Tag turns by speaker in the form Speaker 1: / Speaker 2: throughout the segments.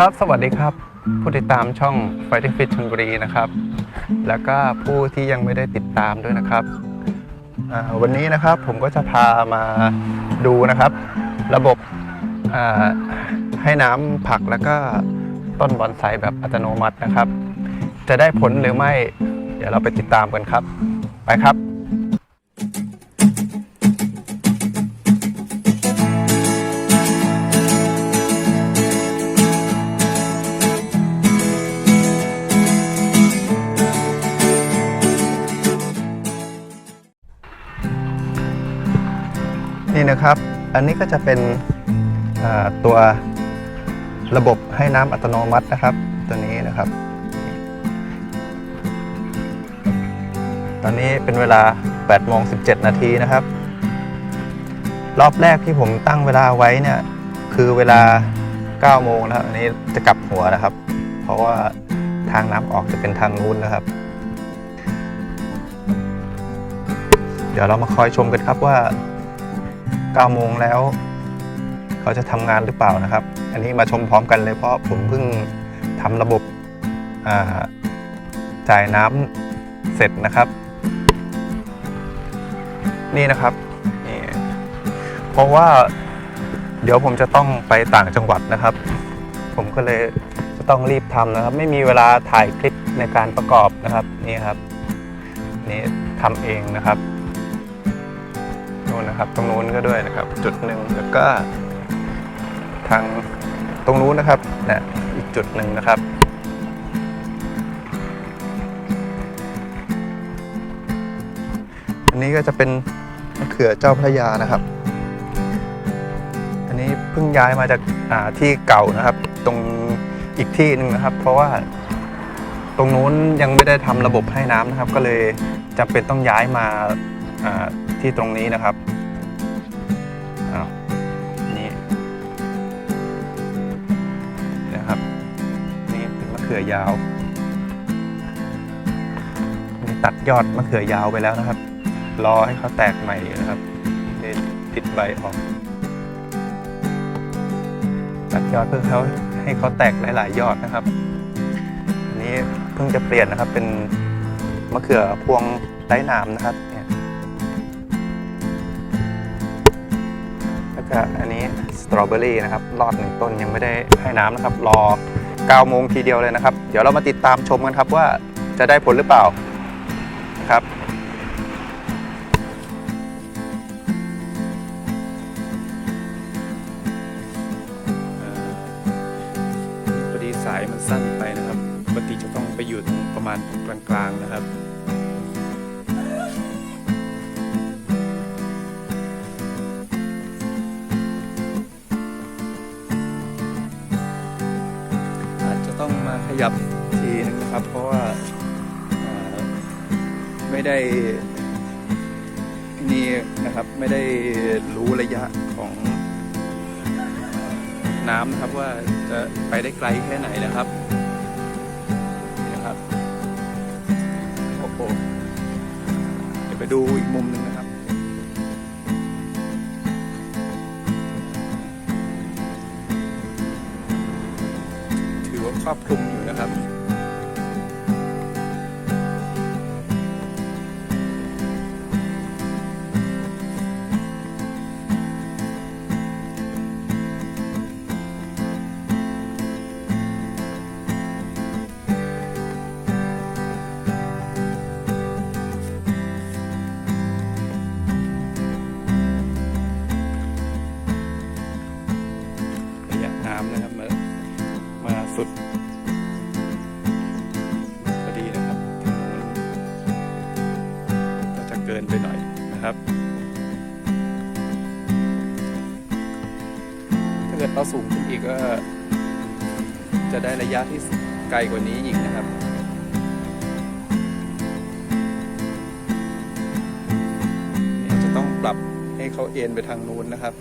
Speaker 1: ครับ สวัสดีครับ ผู้ติดตามช่อง Fighting Fit ชลบุรีนะครับ แล้วก็ผู้ที่ยังไม่ได้ติดตามด้วยนะครับ วันนี้นะครับผมก็จะพามาดูนะครับ ระบบให้น้ำผักแล้วก็ต้นบอนไซแบบอัตโนมัตินะครับ จะได้ผลหรือไม่ เดี๋ยวเราไปติดตามกันครับ ไปครับ นะครับ อันนี้ก็จะเป็นตัวระบบให้น้ำอัตโนมัตินะครับ ตัวนี้นะครับ ตอนนี้เป็นเวลา8โมง17 นาทีนะครับ รอบแรกที่ผมตั้งเวลาไว้เนี่ย คือเวลา 9 โมงนะครับอันนี้จะกลับหัวนะครับ เพราะว่าทางน้ำออกจะเป็นทางนู้นนะครับ เดี๋ยวเรามาคอยชมกันครับว่า 9โมงแล้ว เขาจะทำงานหรือเปล่านะครับ อันนี้มาชมพร้อมกันเลยเพราะผมเพิ่งทำระบบจ่ายน้ำเสร็จนะครับ นี่นะครับนี่เพราะว่าเดี๋ยวผมจะต้องไปต่างจังหวัดนะครับ ผมก็เลยจะต้องรีบทำนะครับ ไม่มีเวลาถ่ายคลิปในการประกอบนะครับนี่ครับนี่ทำเองนะครับ นู่นนะครับ ตรงนู้นก็ด้วยนะครับ จุดหนึ่งแล้วก็ ทางตรงนู้นนะครับนะอีกจุดหนึ่งนะครับอันนี้ก็จะเป็นมะเขือเจ้าพระยานะครับ อันนี้เพิ่งย้ายมาจากาที่เก่านะครับ ตรงอีกที่หนึ่งนะครับ เพราะว่าตรงนู้นยังไม่ได้ทำระบบให้น้ำนะครับ ก็เลยจำเป็นต้องย้ายมาา ที่ตรงนี้นะครับอ้าวนี่นะครับ นี่เป็นมะเขือยาวนี่ตัดยอดมะเขือยาวไปแล้วนะครับ รอให้เขาแตกใหม่นะครับนี่ติดใบออกตัดยอดเพื่อเขาให้เขาแตกหลาย ๆ ยอดนะครับ อันนี้เพิ่งจะเปลี่ยนนะครับเป็นมะเขือพวงไร้หนามนะครับ ก็อันนี้สตรอเบอรี่นะครับรอดหนึ่งต้นยังไม่ได้ให้น้ำนะครับ รอ9โมงทีเดียวเลยนะครับ เดี๋ยวเรามาติดตามชมกันครับว่าจะได้ผลหรือเปล่านะครับ
Speaker 2: พอดีสายมันสั้นไปนะครับ ปกติจะต้องไปอยู่ตรงประมาณกลางๆนะครับ มาขยับทีนึงนะครับ เพราะว่าไม่ได้นี่นะครับไม่ได้รู้ระยะของน้ำนะครับว่าจะไปได้ไกลแค่ไหนนะครับนะครับโอ้โหเดี๋ยวไปดูอีกมุมหนึ่ง ครอบคลุมอยู่นะครับ สูงขึ้นอีกก็ จะได้ระยะที่ไกลกว่านี้อีกนะครับจะต้องปรับให้เขาเอ็นไปทางนู้นนะครับ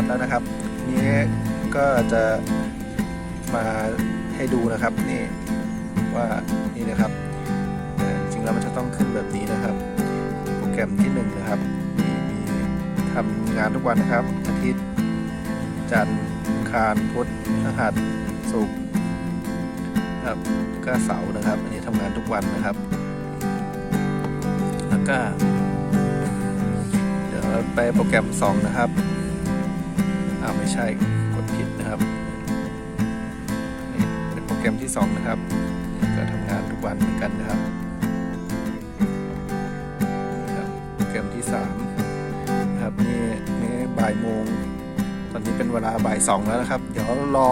Speaker 3: วัดแล้วนะครับ นี้ก็จะมาให้ดูนะครับนี่ว่านี่นะครับจริงแล้วมันจะต้องขึ้นแบบนี้นะครับ โปรแกรมที่หนึ่งนะครับมีมีทำงานทุกวันนะครับอาทิตย์จันทร์คารพุธพฤหัสศุกร์นะครับก็เสาร์นะครับ อันนี้ทำงานทุกวันนะครับ แล้วก็ เดี๋ยวไปโปรแกรม 2 นะครับาวไม่ใช่กดผิดนะครับนี่เป็นโปรแกรมที่ 2 นะครับก็ทำงานทุกวันเหมือนกันนะครับโปรแกรมที่ 3 นะครับนี่นี่บ่ายโมง ตอนนี้เป็นเวลาบ่ายสองแล้วนะครับ เดี๋ยวรอ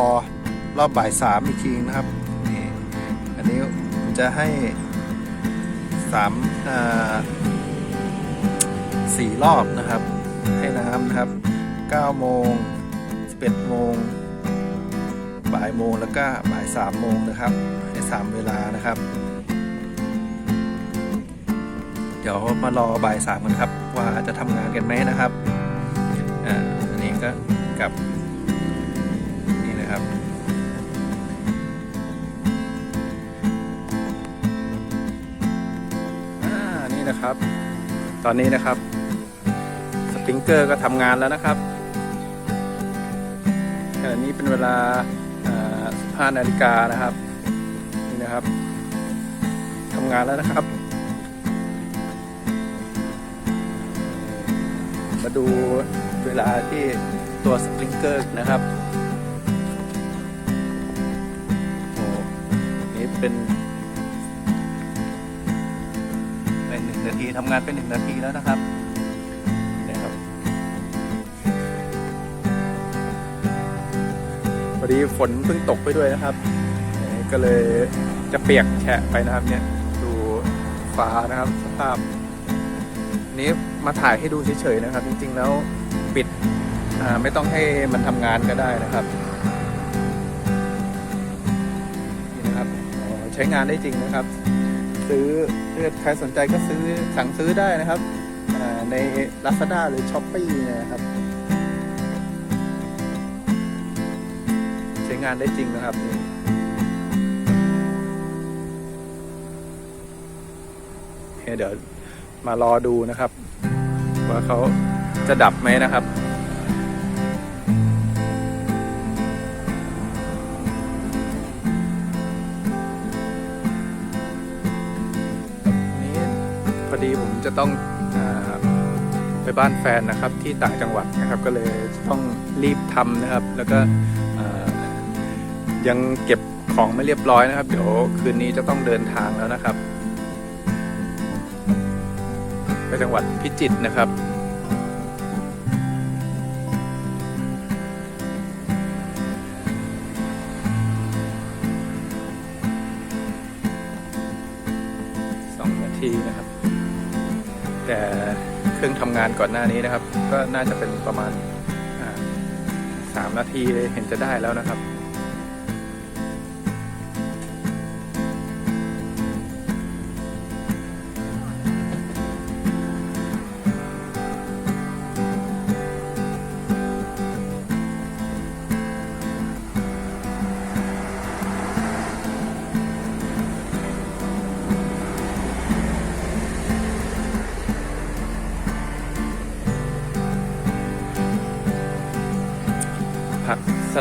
Speaker 3: รอบบ่ายสามอีกทีนะครับนี่อันนี้ผมจะให้สามอ่าสี่รอบนะครับ ให้น้ำนะครับ9โมง 11 โมง บ่ายโมงแล้วก็บ่าย 3 โมงนะครับ ให้ 3 เวลานะครับ เดี๋ยวมารอบ่าย 3 กันครับ ว่าจะทำงานกันไหมนะครับอ่าอันนี้ก็กับนี่นะครับ
Speaker 2: อ่านี่นะครับ ตอนนี้นะครับ สปริงเกอร์ก็ทำงานแล้วนะครับ ขณะนี้เป็นเวลาอ่า15นาฬิกานะครับ นี่นะครับทำงานแล้วนะครับ มาดูเวลาที่ตัวสปริงเกอร์นะครับโอ้นี่เป็นในหนึ่งนาทีทำงานเป็นหนึ่งนาทีแล้วนะครับ อดีฝนเพิ่งตกไปด้วยนะครับ ก็เลยจะเปียกแฉะไปนะครับเนี่ย ดูฟ้านะครับสภาพ นี้มาถ่ายให้ดูเฉยๆนะครับ จริงๆแล้วปิดไม่ต้องให้มันทำงานก็ได้นะครับนี่นะครับใช้งานได้จริงนะครับ ซื้อใครสนใจก็ซื้อสั่งซื้อได้นะครับใน Lazada หรือ s h อ p e e นะครับานได้จริงนะครับนี่เดี๋ยวมารอดูนะครับ ว่าเขาจะดับไหมนะครับนี้พอดีผมจะต้องอไปบ้านแฟนนะครับที่ต่างจังหวัดนะครับ ก็เลยต้องรีบทำนะครับ แล้วก็ ยังเก็บของไม่เรียบร้อยนะครับ เดี๋ยวคืนนี้จะต้องเดินทางแล้วนะครับไปจังหวัดพิจิตรนะครับ สองนาทีนะครับ แต่เครื่องทำงานก่อนหน้านี้นะครับ ก็น่าจะเป็นประมาณสามนาทีเลยเห็นจะได้แล้วนะครับ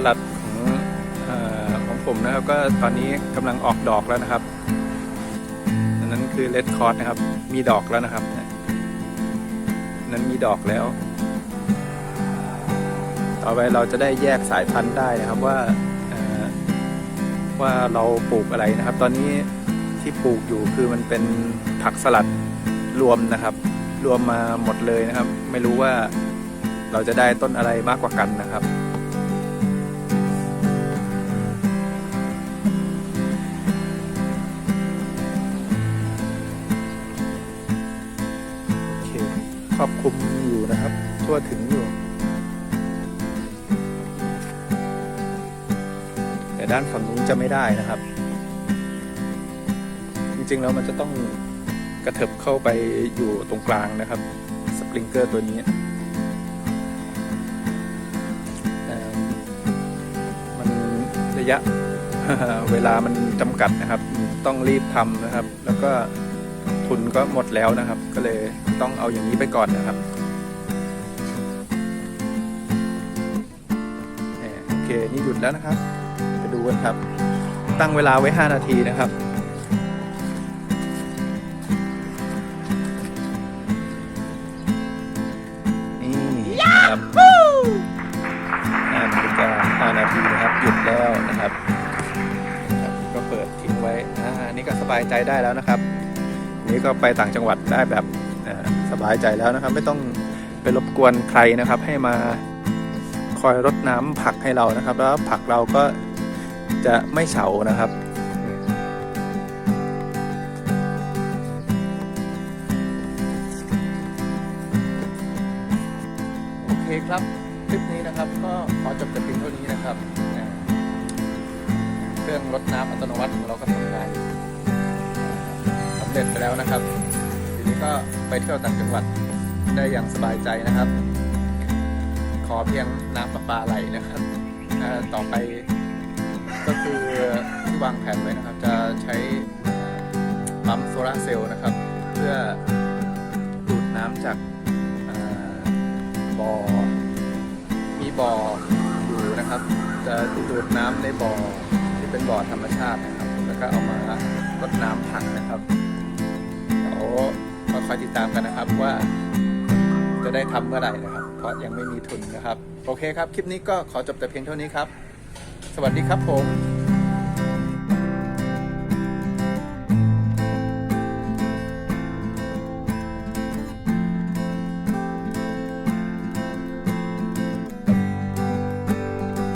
Speaker 2: ลัดของอของผมนะครับ ก็ตอนนี้กำลังออกดอกแล้วนะครับอันนั้นคือเลดคอร์สนะครับ มีดอกแล้วนะครับนั้นมีดอกแล้ว ต่อไปเราจะได้แยกสายพันธุ์ได้นะครับว่าว่าเราปลูกอะไรนะครับ ตอนนี้ที่ปลูกอยู่คือมันเป็นผักสลัดรวมนะครับ รวมมาหมดเลยนะครับ ไม่รู้ว่าเราจะได้ต้นอะไรมากกว่ากันนะครับ ทั่วถึงอยู่ แต่ด้านฝั่งนู้นจะไม่ได้นะครับ จริงๆแล้วมันจะต้องกระเถิบเข้าไปอยู่ตรงกลางนะครับ สปริงเกอร์ตัวนี้มันระยะเวลามันจำกัดนะครับ ต้องรีบทำนะครับ แล้วก็ทุนก็หมดแล้วนะครับ ก็เลยต้องเอาอย่างนี้ไปก่อนนะครับ เค นี่หยุดแล้วนะครับ ไปดูกันครับ ตั้งเวลาไว้ 5 นาทีนะครับ นี่ครับห้านาฬิกาห้านาทีนะครับ หยุดแล้วนะครับ ก็เปิดทิ้งไว้อ่านี่ก็สบายใจได้แล้วนะครับ นี่ก็ไปต่างจังหวัดได้แบบสบายใจแล้วนะครับ ไม่ต้องไปรบกวนใครนะครับ ให้มา อยรดน้ำผักให้เรานะครับ แล้วผักเราก็จะไม่เฉานะครับ โอเคครับคลิปนี้นะครับก็ขอจบแต่เพียงเท่านี้นะครับ เครื่องรดน้ำอัตโนมัติของเราก็ทำงานสำเร็จไปแล้วนะครับ ทีนี้ก็ไปเที่ยวต่างจังหวัดได้อย่างสบายใจนะครับ ขอเพียงน้ำประปาไหลนะครับต่อไปก็คือที่วางแผนไว้นะครับ จะใช้ปั๊มโซลาร์เซลล์นะครับ เพื่อดูดน้ำจากบ่อ มีบ่ออยู่นะครับ จะดูดน้ำในบ่อที่เป็นบ่อธรรมชาตินะครับ แล้วก็เอามารดน้ำผักนะครับเดี๋ยวมาคอยติดตามกันนะครับว่าจะได้ทำเมื่อไหร่นะครับ เพราะยังไม่มีทุนนะครับ โอเคครับ คลิปนี้ก็ขอจบแต่เพียงเท่านี้ครับ สวัสดีครับผม